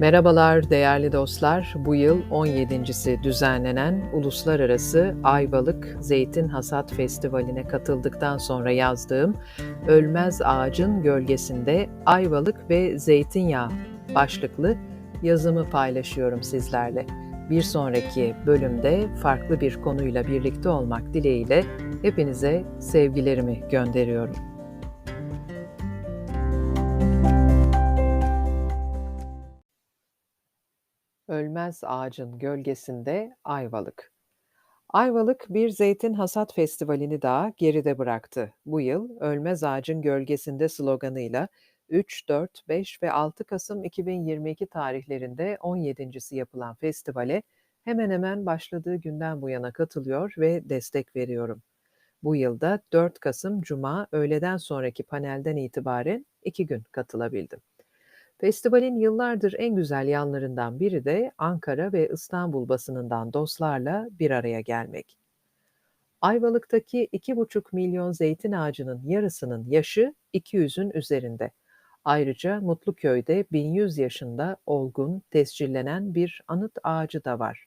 Merhabalar değerli dostlar. Bu yıl 17.si düzenlenen Uluslararası Ayvalık Zeytin Hasat Festivali'ne katıldıktan sonra yazdığım Ölmez Ağacın Gölgesinde Ayvalık ve Zeytinyağı başlıklı yazımı paylaşıyorum sizlerle. Bir sonraki bölümde farklı bir konuyla birlikte olmak dileğiyle hepinize sevgilerimi gönderiyorum. Ölmez ağacın gölgesinde Ayvalık. Ayvalık bir zeytin hasat festivalini daha geride bıraktı. Bu yıl Ölmez Ağacın Gölgesinde sloganıyla 3, 4, 5 ve 6 Kasım 2022 tarihlerinde 17.si yapılan festivale hemen hemen başladığı günden bu yana katılıyor ve destek veriyorum. Bu yılda 4 Kasım Cuma öğleden sonraki panelden itibaren 2 gün katılabildim. Festivalin yıllardır en güzel yanlarından biri de Ankara ve İstanbul basınından dostlarla bir araya gelmek. Ayvalık'taki 2,5 milyon zeytin ağacının yarısının yaşı 200'ün üzerinde. Ayrıca Mutluköy'de 1100 yaşında olgun, tescillenen bir anıt ağacı da var.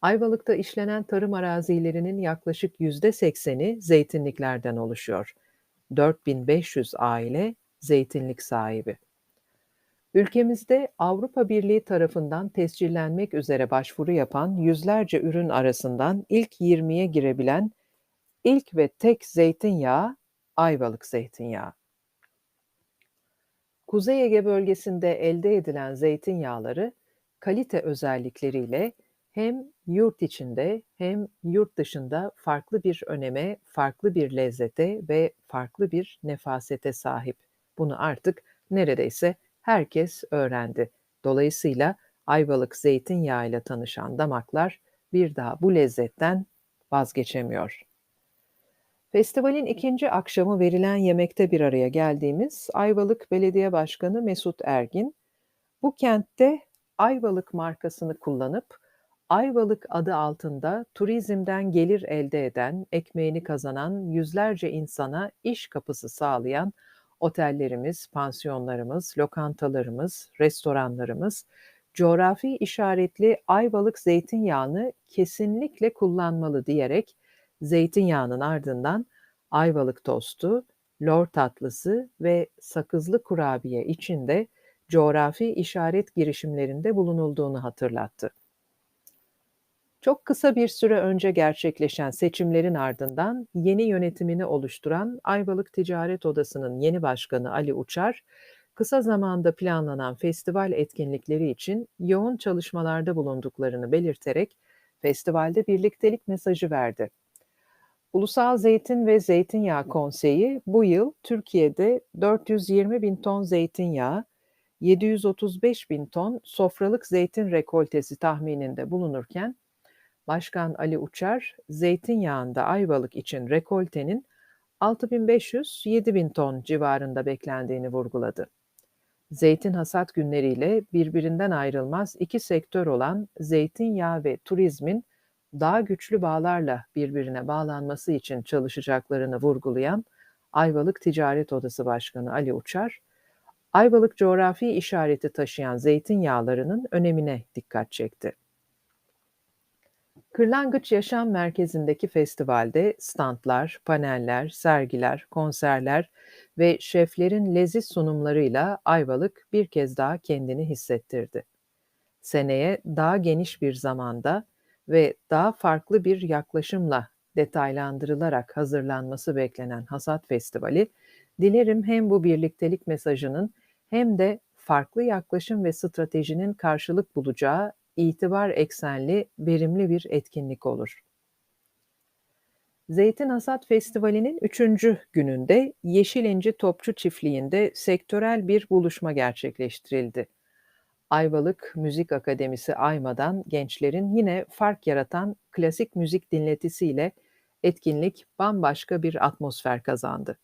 Ayvalık'ta işlenen tarım arazilerinin yaklaşık %80'i zeytinliklerden oluşuyor. 4500 aile zeytinlik sahibi. Ülkemizde Avrupa Birliği tarafından tescillenmek üzere başvuru yapan yüzlerce ürün arasından ilk 20'ye girebilen ilk ve tek zeytinyağı Ayvalık zeytinyağı. Kuzey Ege bölgesinde elde edilen zeytinyağları kalite özellikleriyle hem yurt içinde hem yurt dışında farklı bir öneme, farklı bir lezzete ve farklı bir nefasete sahip. Bunu artık neredeyse herkes öğrendi. Dolayısıyla Ayvalık zeytinyağıyla tanışan damaklar bir daha bu lezzetten vazgeçemiyor. Festivalin ikinci akşamı verilen yemekte bir araya geldiğimiz Ayvalık Belediye Başkanı Mesut Ergin, bu kentte Ayvalık markasını kullanıp Ayvalık adı altında turizmden gelir elde eden, ekmeğini kazanan yüzlerce insana iş kapısı sağlayan otellerimiz, pansiyonlarımız, lokantalarımız, restoranlarımız coğrafi işaretli Ayvalık zeytinyağını kesinlikle kullanmalı diyerek zeytinyağının ardından Ayvalık tostu, lor tatlısı ve sakızlı kurabiye içinde coğrafi işaret girişimlerinde bulunulduğunu hatırlattı. Çok kısa bir süre önce gerçekleşen seçimlerin ardından yeni yönetimini oluşturan Ayvalık Ticaret Odası'nın yeni başkanı Ali Uçar, kısa zamanda planlanan festival etkinlikleri için yoğun çalışmalarda bulunduklarını belirterek festivalde birliktelik mesajı verdi. Ulusal Zeytin ve Zeytinyağı Konseyi bu yıl Türkiye'de 420 bin ton zeytinyağı, 735 bin ton sofralık zeytin rekoltesi tahmininde bulunurken, Başkan Ali Uçar, zeytinyağında Ayvalık için rekoltenin 6500-7000 ton civarında beklendiğini vurguladı. Zeytin hasat günleriyle birbirinden ayrılmaz iki sektör olan zeytinyağı ve turizmin daha güçlü bağlarla birbirine bağlanması için çalışacaklarını vurgulayan Ayvalık Ticaret Odası Başkanı Ali Uçar, Ayvalık coğrafi işareti taşıyan zeytinyağlarının önemine dikkat çekti. Kırlangıç Yaşam Merkezi'ndeki festivalde standlar, paneller, sergiler, konserler ve şeflerin leziz sunumlarıyla Ayvalık bir kez daha kendini hissettirdi. Seneye daha geniş bir zamanda ve daha farklı bir yaklaşımla detaylandırılarak hazırlanması beklenen Hasat Festivali, dilerim hem bu birliktelik mesajının hem de farklı yaklaşım ve stratejinin karşılık bulacağı itibar eksenli, verimli bir etkinlik olur. Zeytin Hasat Festivali'nin üçüncü gününde Yeşilinci Topçu Çiftliği'nde sektörel bir buluşma gerçekleştirildi. Ayvalık Müzik Akademisi Ayma'dan gençlerin yine fark yaratan klasik müzik dinletisiyle etkinlik bambaşka bir atmosfer kazandı.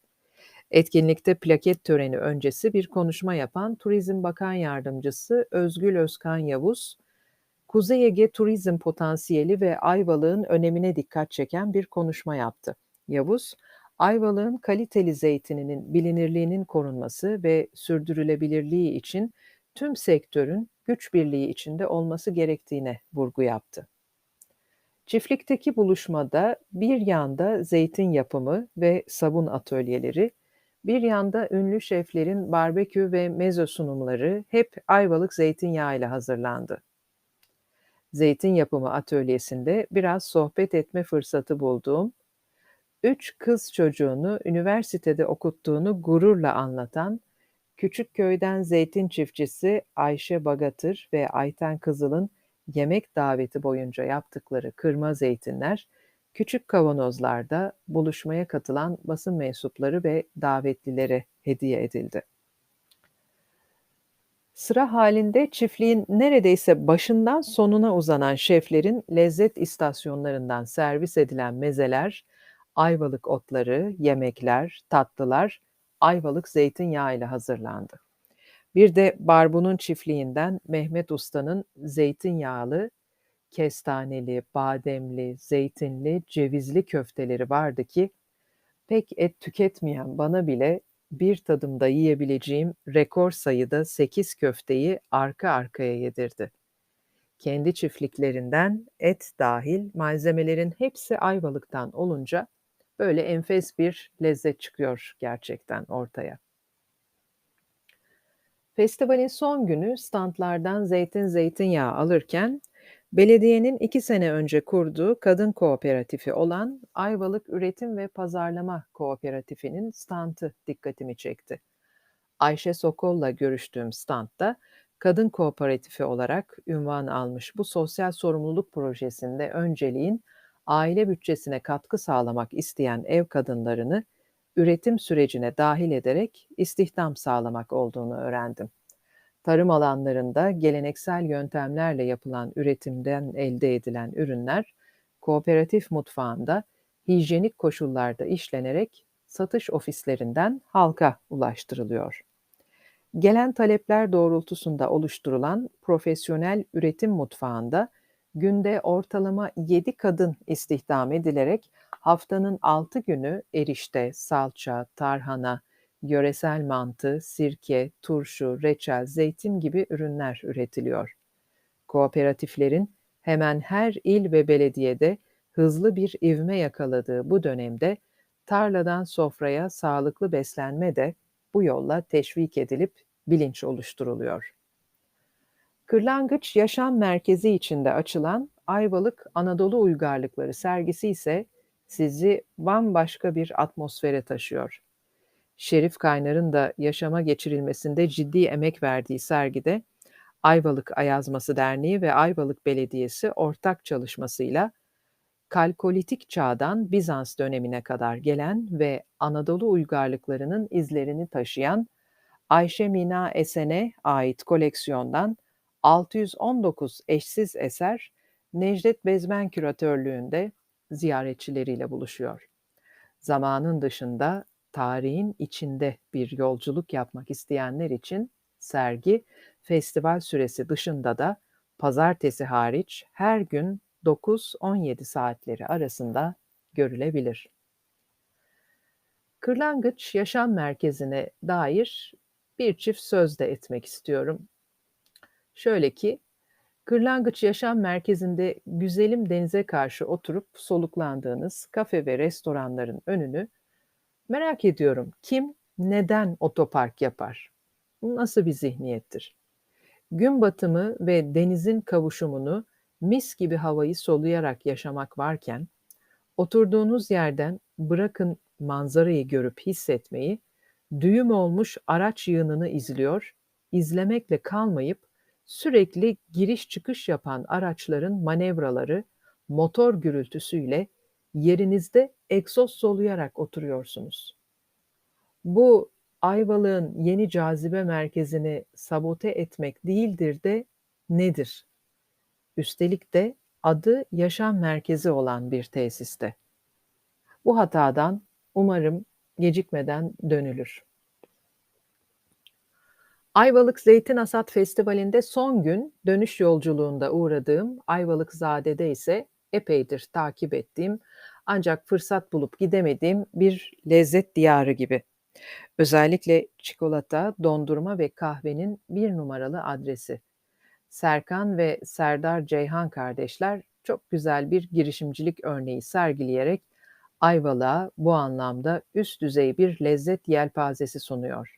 Etkinlikte plaket töreni öncesi bir konuşma yapan Turizm Bakan Yardımcısı Özgül Özkan Yavuz, Kuzey Ege turizm potansiyeli ve Ayvalık'ın önemine dikkat çeken bir konuşma yaptı. Yavuz, Ayvalık'ın kaliteli zeytininin bilinirliğinin korunması ve sürdürülebilirliği için tüm sektörün güç birliği içinde olması gerektiğine vurgu yaptı. Çiftlikteki buluşmada bir yanda zeytin yapımı ve sabun atölyeleri, bir yanda ünlü şeflerin barbekü ve meze sunumları hep Ayvalık zeytinyağı ile hazırlandı. Zeytin yapımı atölyesinde biraz sohbet etme fırsatı bulduğum, üç kız çocuğunu üniversitede okuttuğunu gururla anlatan küçük köyden zeytin çiftçisi Ayşe Bagatır ve Ayten Kızıl'ın yemek daveti boyunca yaptıkları kırma zeytinler, küçük kavanozlarda buluşmaya katılan basın mensupları ve davetlilere hediye edildi. Sıra halinde çiftliğin neredeyse başından sonuna uzanan şeflerin lezzet istasyonlarından servis edilen mezeler, ayvalık otları, yemekler, tatlılar ayvalık zeytinyağı ile hazırlandı. Bir de Barbu'nun çiftliğinden Mehmet Usta'nın zeytinyağlı, kestaneli, bademli, zeytinli, cevizli köfteleri vardı ki pek et tüketmeyen bana bile bir tadımda yiyebileceğim rekor sayıda 8 köfteyi arka arkaya yedirdi. Kendi çiftliklerinden et dahil malzemelerin hepsi Ayvalık'tan olunca böyle enfes bir lezzet çıkıyor gerçekten ortaya. Festivalin son günü standlardan zeytin zeytinyağı alırken belediyenin iki sene önce kurduğu kadın kooperatifi olan Ayvalık Üretim ve Pazarlama Kooperatifi'nin standı dikkatimi çekti. Ayşe Sokol'la görüştüğüm standta kadın kooperatifi olarak ünvan almış bu sosyal sorumluluk projesinde önceliğin aile bütçesine katkı sağlamak isteyen ev kadınlarını üretim sürecine dahil ederek istihdam sağlamak olduğunu öğrendim. Tarım alanlarında geleneksel yöntemlerle yapılan üretimden elde edilen ürünler kooperatif mutfağında hijyenik koşullarda işlenerek satış ofislerinden halka ulaştırılıyor. Gelen talepler doğrultusunda oluşturulan profesyonel üretim mutfağında günde ortalama 7 kadın istihdam edilerek haftanın 6 günü erişte, salça, tarhana, yöresel mantı, sirke, turşu, reçel, zeytin gibi ürünler üretiliyor. Kooperatiflerin hemen her il ve belediyede hızlı bir ivme yakaladığı bu dönemde tarladan sofraya sağlıklı beslenme de bu yolla teşvik edilip bilinç oluşturuluyor. Kırlangıç Yaşam Merkezi içinde açılan Ayvalık Anadolu Uygarlıkları sergisi ise sizi bambaşka bir atmosfere taşıyor. Şerif Kaynar'ın da yaşama geçirilmesinde ciddi emek verdiği sergide Ayvalık Ayazması Derneği ve Ayvalık Belediyesi ortak çalışmasıyla Kalkolitik çağdan Bizans dönemine kadar gelen ve Anadolu uygarlıklarının izlerini taşıyan Ayşe Mina Esen'e ait koleksiyondan 619 eşsiz eser Necdet Bezmen küratörlüğünde ziyaretçileriyle buluşuyor. Zamanın dışında tarihin içinde bir yolculuk yapmak isteyenler için sergi festival süresi dışında da pazartesi hariç her gün 9-17 saatleri arasında görülebilir. Kırlangıç Yaşam Merkezi'ne dair bir çift söz de etmek istiyorum. Şöyle ki, Kırlangıç Yaşam Merkezi'nde güzelim denize karşı oturup soluklandığınız kafe ve restoranların önünü merak ediyorum kim neden otopark yapar? Bu nasıl bir zihniyettir? Gün batımı ve denizin kavuşumunu mis gibi havayı soluyarak yaşamak varken oturduğunuz yerden bırakın manzarayı görüp hissetmeyi, düğüm olmuş araç yığınını izliyor, izlemekle kalmayıp sürekli giriş çıkış yapan araçların manevraları, motor gürültüsüyle yerinizde egzoz soluyarak oturuyorsunuz. Bu Ayvalık'ın yeni cazibe merkezini sabote etmek değildir de nedir? Üstelik de adı yaşam merkezi olan bir tesiste. Bu hatadan umarım gecikmeden dönülür. Ayvalık Zeytin Asat Festivali'nde son gün dönüş yolculuğunda uğradığım Ayvalık Zade'de ise epeydir takip ettiğim ancak fırsat bulup gidemediğim bir lezzet diyarı gibi. Özellikle çikolata, dondurma ve kahvenin bir numaralı adresi. Serkan ve Serdar Ceyhan kardeşler çok güzel bir girişimcilik örneği sergileyerek Ayvalık'a bu anlamda üst düzey bir lezzet yelpazesi sunuyor.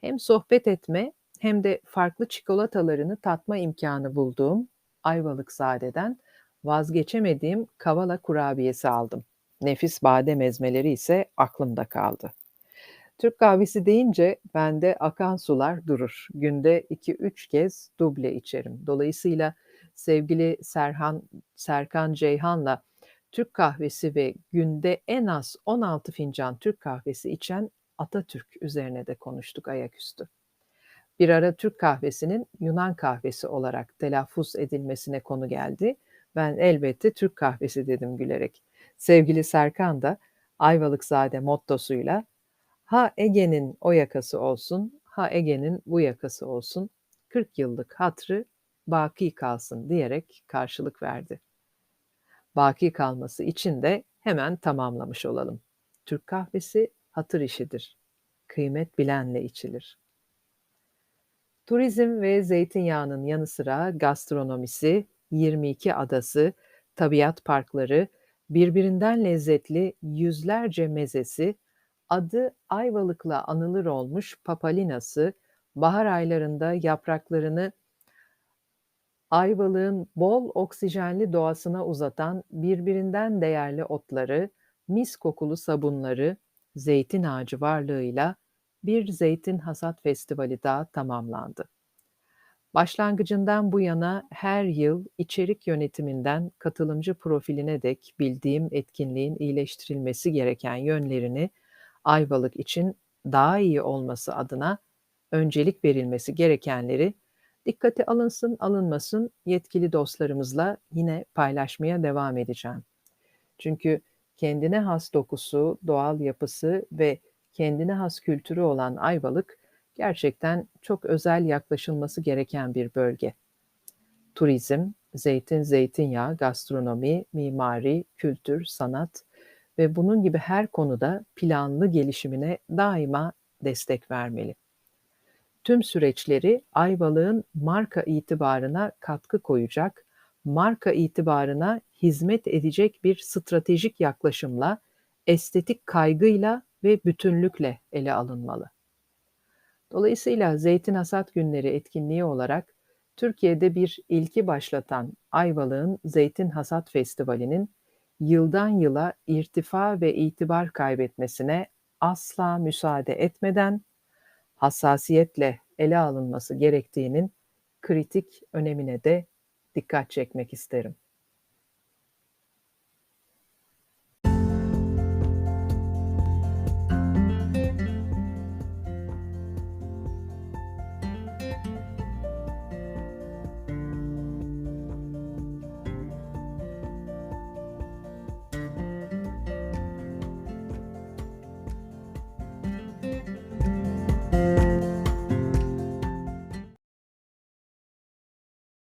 Hem sohbet etme hem de farklı çikolatalarını tatma imkanı bulduğum Ayvalıkzade'den vazgeçemediğim kavala kurabiyesi aldım. Nefis badem ezmeleri ise aklımda kaldı. Türk kahvesi deyince bende akan sular durur. Günde 2-3 kez duble içerim. Dolayısıyla sevgili Serhan Serkan Ceyhan'la Türk kahvesi ve günde en az 16 fincan Türk kahvesi içen Atatürk üzerine de konuştuk ayaküstü. Bir ara Türk kahvesinin Yunan kahvesi olarak telaffuz edilmesine konu geldi. Ben elbette Türk kahvesi dedim gülerek. Sevgili Serkan da Ayvalıkzade mottosuyla ha Ege'nin o yakası olsun, ha Ege'nin bu yakası olsun, 40 yıllık hatrı baki kalsın diyerek karşılık verdi. Baki kalması için de hemen tamamlamış olalım. Türk kahvesi hatır işidir. Kıymet bilenle içilir. Turizm ve zeytinyağının yanı sıra gastronomisi, 22 adası, tabiat parkları, birbirinden lezzetli yüzlerce mezesi, adı Ayvalık'la anılır olmuş papalinası, bahar aylarında yapraklarını Ayvalık'ın bol oksijenli doğasına uzatan birbirinden değerli otları, mis kokulu sabunları, zeytin ağacı varlığıyla bir zeytin hasat festivali daha tamamlandı. Başlangıcından bu yana her yıl içerik yönetiminden katılımcı profiline dek bildiğim etkinliğin iyileştirilmesi gereken yönlerini Ayvalık için daha iyi olması adına öncelik verilmesi gerekenleri dikkate alınsın alınmasın yetkili dostlarımızla yine paylaşmaya devam edeceğim. Çünkü kendine has dokusu, doğal yapısı ve kendine has kültürü olan Ayvalık gerçekten çok özel yaklaşılması gereken bir bölge. Turizm, zeytin, zeytinyağı, gastronomi, mimari, kültür, sanat ve bunun gibi her konuda planlı gelişimine daima destek vermeli. Tüm süreçleri Ayvalık'ın marka itibarına katkı koyacak, marka itibarına hizmet edecek bir stratejik yaklaşımla, estetik kaygıyla ve bütünlükle ele alınmalı. Dolayısıyla Zeytin Hasat Günleri etkinliği olarak Türkiye'de bir ilki başlatan Ayvalık'ın Zeytin Hasat Festivali'nin yıldan yıla irtifa ve itibar kaybetmesine asla müsaade etmeden hassasiyetle ele alınması gerektiğinin kritik önemine de dikkat çekmek isterim.